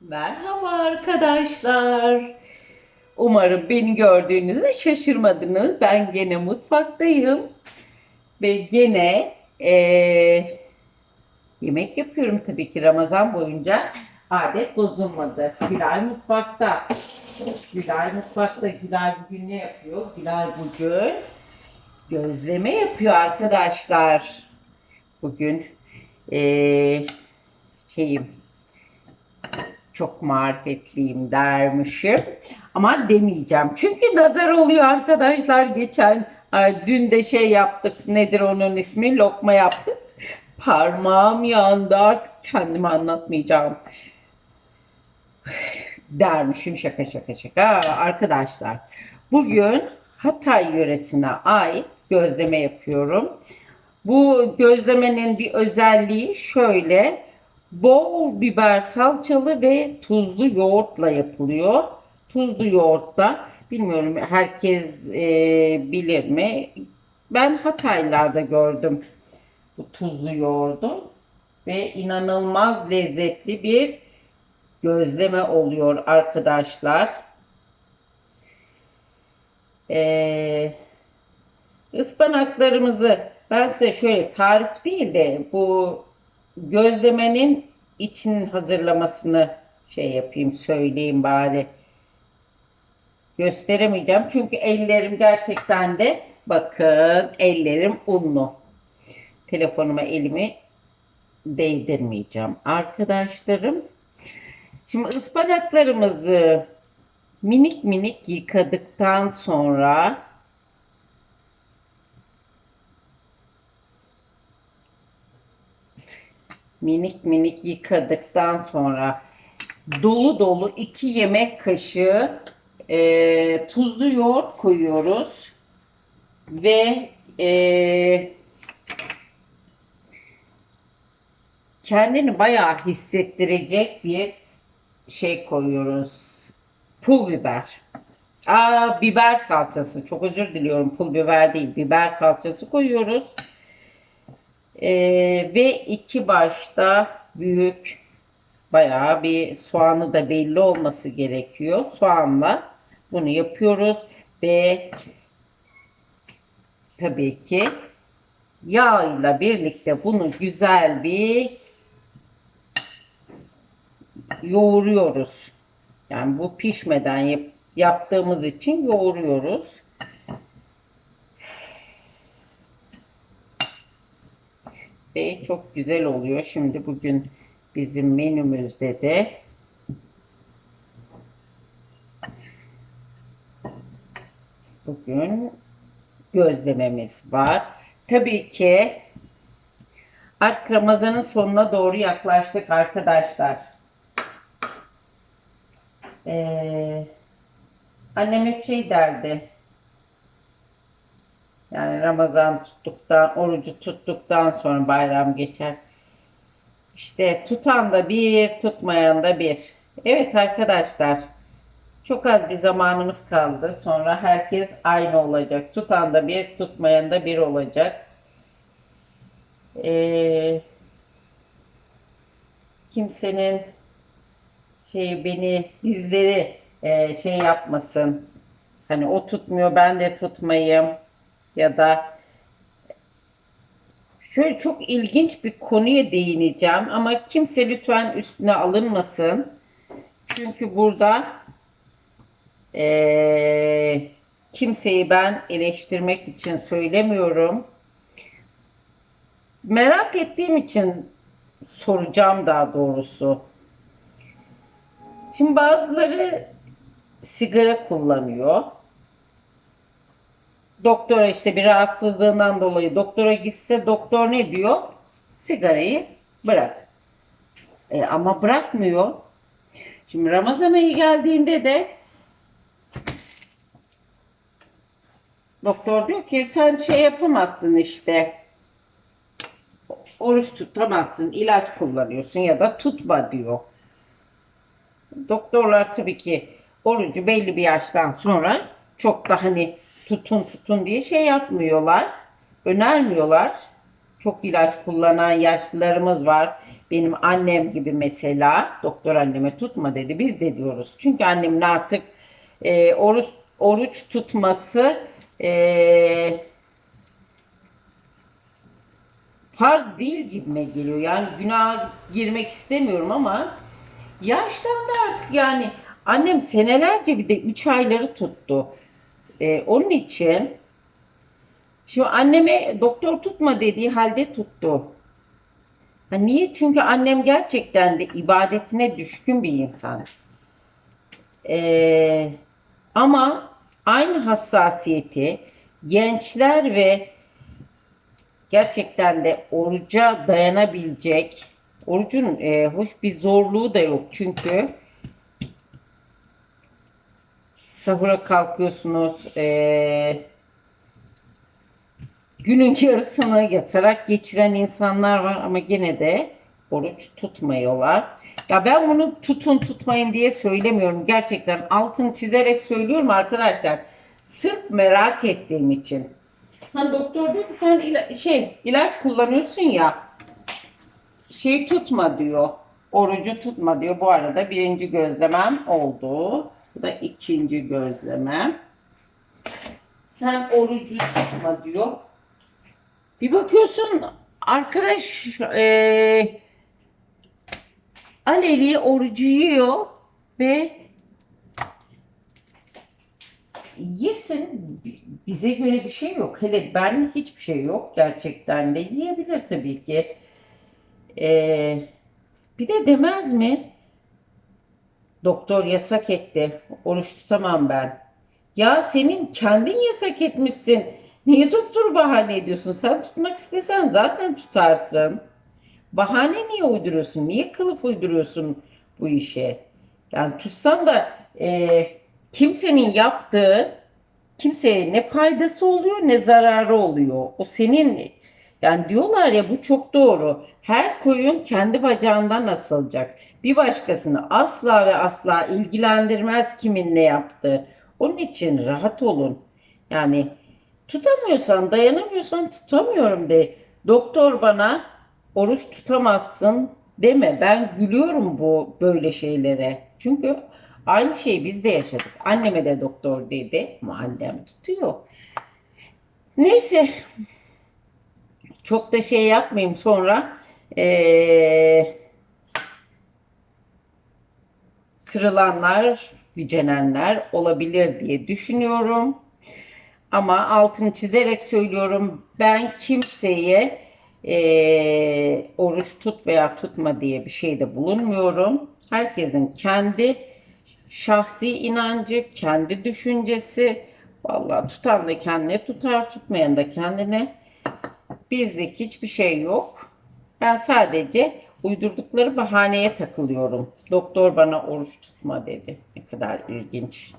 Merhaba arkadaşlar. Umarım beni gördüğünüzde şaşırmadınız. Ben gene mutfaktayım. Ve gene eee, yemek yapıyorum tabii ki Ramazan boyunca. Adet bozulmadı. Gülay mutfakta. Gülay mutfakta. Gülay bugün ne yapıyor? Gülay bugün gözleme yapıyor arkadaşlar. Bugün eee şeyim çok marifetliyim dermişim. Ama demeyeceğim. Çünkü nazar oluyor arkadaşlar. Geçen ay, dün de şey yaptık. Nedir onun ismi? Lokma yaptık. Parmağım yandı artık kendime anlatmayacağım. Dermişim şaka şaka şaka. Arkadaşlar bugün Hatay yöresine ait gözleme yapıyorum. Bu gözlemenin bir özelliği şöyle bol biber salçalı ve tuzlu yoğurtla yapılıyor. Tuzlu yoğurtta bilmiyorum herkes e, bilir mi? Ben Hataylarda gördüm bu tuzlu yoğurdu ve inanılmaz lezzetli bir gözleme oluyor arkadaşlar. Ee, ıspanaklarımızı ben size şöyle tarif değil de bu gözlemenin için hazırlamasını şey yapayım söyleyeyim bari. Gösteremeyeceğim çünkü ellerim gerçekten de bakın ellerim unlu. Telefonuma elimi değdirmeyeceğim arkadaşlarım. Şimdi ıspanaklarımızı minik minik yıkadıktan sonra minik minik yıkadıktan sonra dolu dolu 2 yemek kaşığı e, tuzlu yoğurt koyuyoruz ve e, kendini bayağı hissettirecek bir şey koyuyoruz. Pul biber. Aa, biber salçası. Çok özür diliyorum. Pul biber değil. Biber salçası koyuyoruz. Ee, ve iki başta büyük bayağı bir soğanı da belli olması gerekiyor. Soğanla bunu yapıyoruz ve tabii ki yağ ile birlikte bunu güzel bir yoğuruyoruz. Yani bu pişmeden yap, yaptığımız için yoğuruyoruz. Ve çok güzel oluyor. Şimdi bugün bizim menümüzde de bugün gözlememiz var. Tabii ki artık Ramazan'ın sonuna doğru yaklaştık arkadaşlar. Ee, annem hep şey derdi. Yani Ramazan tuttuktan, orucu tuttuktan sonra bayram geçer. İşte tutan da bir, tutmayan da bir. Evet arkadaşlar, çok az bir zamanımız kaldı. Sonra herkes aynı olacak. Tutan da bir, tutmayan da bir olacak. Ee, kimsenin şey beni bizleri e, şey yapmasın. Hani o tutmuyor ben de tutmayayım ya da şöyle çok ilginç bir konuya değineceğim ama kimse lütfen üstüne alınmasın. Çünkü burada e, kimseyi ben eleştirmek için söylemiyorum. Merak ettiğim için soracağım daha doğrusu. Şimdi bazıları sigara kullanıyor. Doktora işte bir rahatsızlığından dolayı doktora gitse doktor ne diyor? Sigarayı bırak. E, ama bırakmıyor. Şimdi Ramazan ayı geldiğinde de doktor diyor ki sen şey yapamazsın işte. Oruç tutamazsın, ilaç kullanıyorsun ya da tutma diyor. Doktorlar tabii ki orucu belli bir yaştan sonra çok da hani tutun tutun diye şey yapmıyorlar. Önermiyorlar. Çok ilaç kullanan yaşlılarımız var. Benim annem gibi mesela doktor anneme tutma dedi. Biz de diyoruz. Çünkü annemin artık e, oruç oruç tutması e, farz değil gibime geliyor. Yani günaha girmek istemiyorum ama yaşlandı artık yani. Annem senelerce bir de 3 ayları tuttu. Ee, onun için şu anneme doktor tutma dediği halde tuttu. Niye? Çünkü annem gerçekten de ibadetine düşkün bir insan. Ee, ama aynı hassasiyeti gençler ve gerçekten de oruca dayanabilecek, orucun e, hoş bir zorluğu da yok çünkü sahura kalkıyorsunuz, e, günün yarısını yatarak geçiren insanlar var ama gene de oruç tutmuyorlar. Ya ben bunu tutun tutmayın diye söylemiyorum. Gerçekten altını çizerek söylüyorum arkadaşlar. Sırf merak ettiğim için. Hani doktor diyor ki sen ila- şey ilaç kullanıyorsun ya şey tutma diyor. Orucu tutma diyor. Bu arada birinci gözlemem oldu. Bu da ikinci gözlemem. Sen orucu tutma diyor. Bir bakıyorsun arkadaş eee Aleli orucu yiyor ve yesin. Bize göre bir şey yok. Hele benlik hiçbir şey yok. Gerçekten de yiyebilir tabii ki. Ee, bir de demez mi? Doktor yasak etti. Oruç tutamam ben. Ya senin kendin yasak etmişsin. Niye doktoru bahane ediyorsun? Sen tutmak istesen zaten tutarsın. Bahane niye uyduruyorsun? Niye kılıf uyduruyorsun bu işe? Yani tutsan da e, kimsenin yaptığı kimseye ne faydası oluyor ne zararı oluyor. O senin yani diyorlar ya bu çok doğru. Her koyun kendi bacağından asılacak. Bir başkasını asla ve asla ilgilendirmez kimin ne yaptığı. Onun için rahat olun. Yani tutamıyorsan, dayanamıyorsan tutamıyorum de. Doktor bana oruç tutamazsın deme. Ben gülüyorum bu böyle şeylere. Çünkü aynı şeyi biz de yaşadık. Anneme de doktor dedi ama annem tutuyor. Neyse. Çok da şey yapmayayım sonra. Ee, kırılanlar, gücenenler olabilir diye düşünüyorum. Ama altını çizerek söylüyorum. Ben kimseye eee, oruç tut veya tutma diye bir şeyde bulunmuyorum. Herkesin kendi şahsi inancı, kendi düşüncesi. Vallahi tutan da kendine tutar, tutmayan da kendine. Bizlik hiçbir şey yok. Ben sadece uydurdukları bahaneye takılıyorum. Doktor bana oruç tutma dedi. Ne kadar ilginç.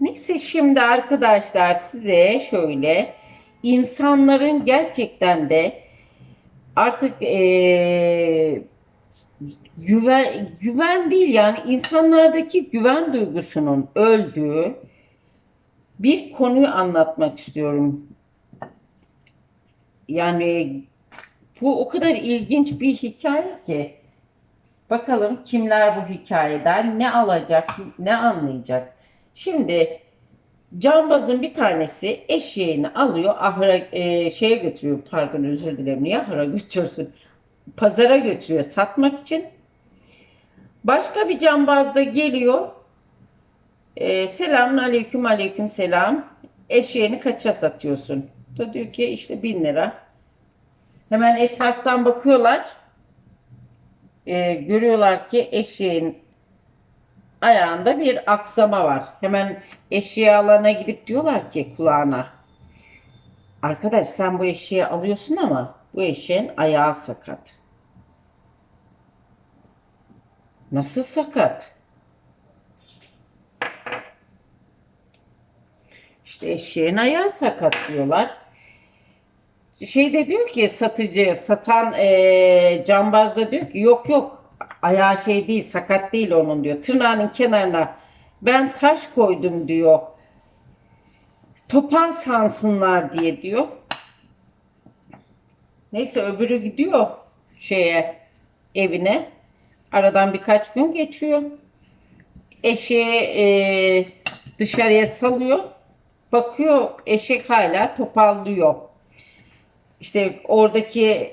Neyse şimdi arkadaşlar size şöyle insanların gerçekten de artık eee, güven güven değil yani insanlardaki güven duygusunun öldüğü bir konuyu anlatmak istiyorum. Yani bu o kadar ilginç bir hikaye ki bakalım kimler bu hikayeden ne alacak, ne anlayacak. Şimdi Cambazın bir tanesi eşeğini alıyor ahıra e, şeye götürüyor pardon özür dilerim niye ahıra götürsün pazara götürüyor satmak için. Başka bir cambaz da geliyor e, selamun aleyküm aleyküm selam eşeğini kaça satıyorsun? Da diyor ki işte bin lira. Hemen etraftan bakıyorlar. E, görüyorlar ki eşeğin ayağında bir aksama var. Hemen eşeği alana gidip diyorlar ki kulağına. Arkadaş sen bu eşeği alıyorsun ama bu eşeğin ayağı sakat. Nasıl sakat? İşte eşeğin ayağı sakat diyorlar. Şey de diyor ki satıcı, satan eee cambaz da diyor ki yok yok ayağı şey değil sakat değil onun diyor. Tırnağının kenarına ben taş koydum diyor. Topal sansınlar diye diyor. Neyse öbürü gidiyor şeye evine. Aradan birkaç gün geçiyor. Eşeği e, dışarıya salıyor. Bakıyor eşek hala topallıyor. İşte oradaki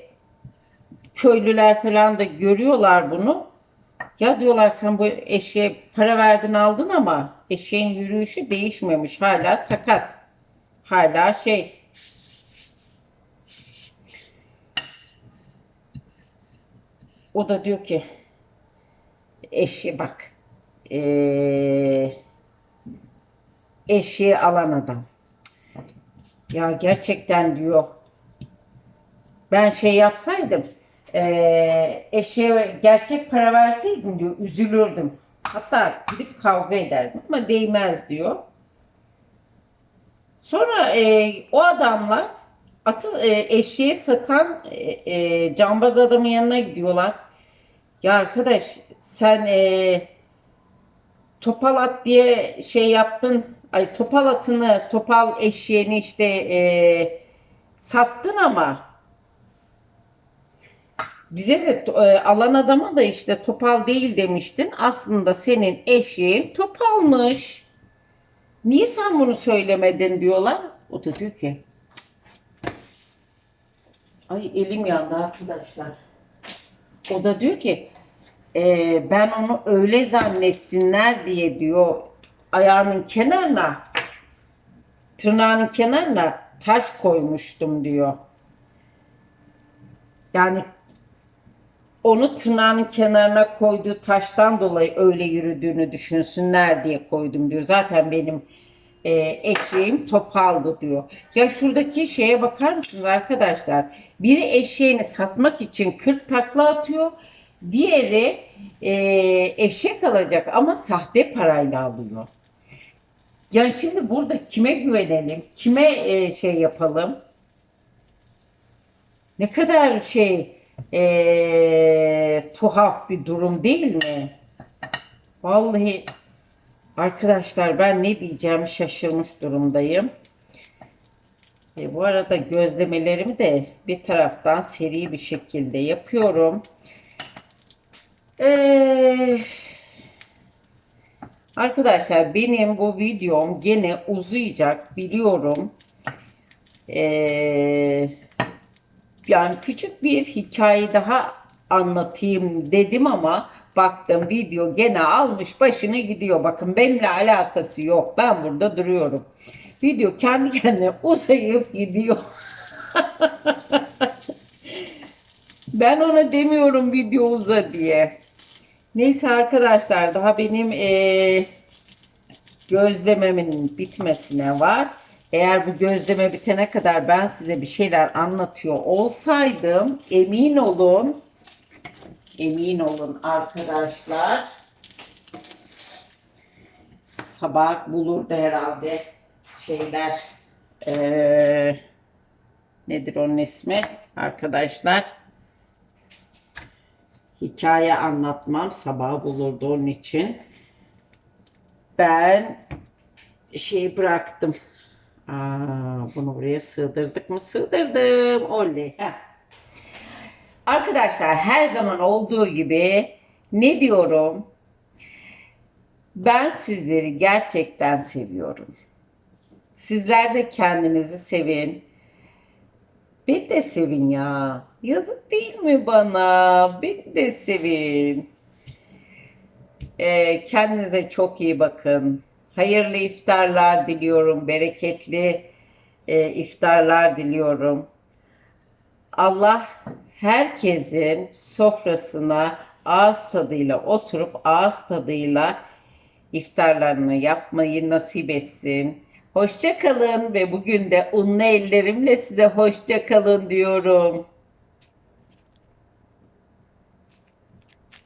köylüler falan da görüyorlar bunu. Ya diyorlar sen bu eşeğe para verdin aldın ama eşeğin yürüyüşü değişmemiş. Hala sakat. Hala şey O da diyor ki eşi bak eee eşeği alan adam. Ya gerçekten diyor ben şey yapsaydım eee eşeğe gerçek para verseydim diyor üzülürdüm. Hatta gidip kavga ederdim ama değmez diyor. Sonra e, o adamlar atı e, eşeği satan e, e, cambaz adamın yanına gidiyorlar. Ya arkadaş sen e, topal at diye şey yaptın. Ay topal atını, topal eşeğini işte e, sattın ama bize de e, alan adama da işte topal değil demiştin. Aslında senin eşeğin topalmış. Niye sen bunu söylemedin diyorlar. O da diyor ki Ay elim yandı arkadaşlar. O da diyor ki "Ee, ben onu öyle zannetsinler diye diyor ayağının kenarına tırnağının kenarına taş koymuştum diyor. Yani onu tırnağının kenarına koyduğu taştan dolayı öyle yürüdüğünü düşünsünler diye koydum diyor. Zaten benim e, eşeğim topaldı diyor. Ya şuradaki şeye bakar mısınız arkadaşlar? Biri eşeğini satmak için 40 takla atıyor. Diğeri e, eşek alacak ama sahte parayla alıyor. Ya şimdi burada kime güvenelim? Kime e, şey yapalım? Ne kadar şey e, tuhaf bir durum değil mi? Vallahi arkadaşlar ben ne diyeceğimi şaşırmış durumdayım. E, bu arada gözlemelerimi de bir taraftan seri bir şekilde yapıyorum. Eee Arkadaşlar benim bu videom gene uzayacak biliyorum. Ee, yani küçük bir hikaye daha anlatayım dedim ama baktım video gene almış başını gidiyor. Bakın benimle alakası yok. Ben burada duruyorum. Video kendi kendine uzayıp gidiyor. ben ona demiyorum video uza diye. Neyse arkadaşlar daha benim eee, gözlememin bitmesine var. Eğer bu gözleme bitene kadar ben size bir şeyler anlatıyor olsaydım emin olun emin olun arkadaşlar sabah bulurdu herhalde şeyler eee, nedir onun ismi arkadaşlar hikaye anlatmam sabah bulurdu onun için. Ben şey bıraktım. Aa, bunu buraya sığdırdık mı? Sığdırdım. Oley. Arkadaşlar her zaman olduğu gibi ne diyorum? Ben sizleri gerçekten seviyorum. Sizler de kendinizi sevin. Beni de sevin ya. Yazık değil mi bana? Beni de sevin. Ee, kendinize çok iyi bakın. Hayırlı iftarlar diliyorum. Bereketli e, iftarlar diliyorum. Allah herkesin sofrasına ağız tadıyla oturup ağız tadıyla iftarlarını yapmayı nasip etsin. Hoşça kalın ve bugün de unlu ellerimle size hoşça kalın diyorum.